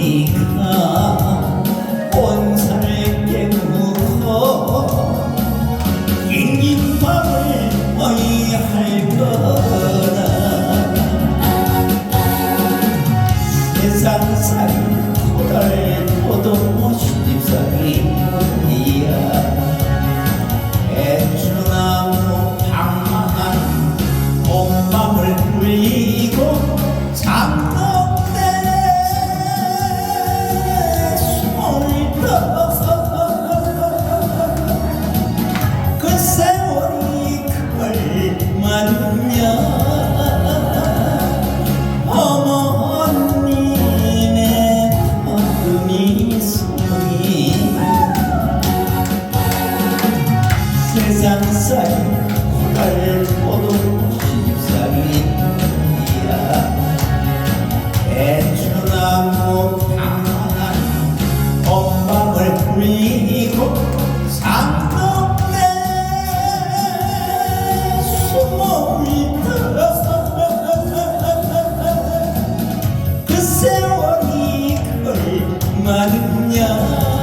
소리가 온산을 깨우고 밤을 어이할 거라 세상 살이 코달고도 시집살이야 배추나무 방망한 봄밤을 울리 얼마냐 어머님의 시집살이야. 대추나무 방황한 봄밤을 울리고 상동 姑娘。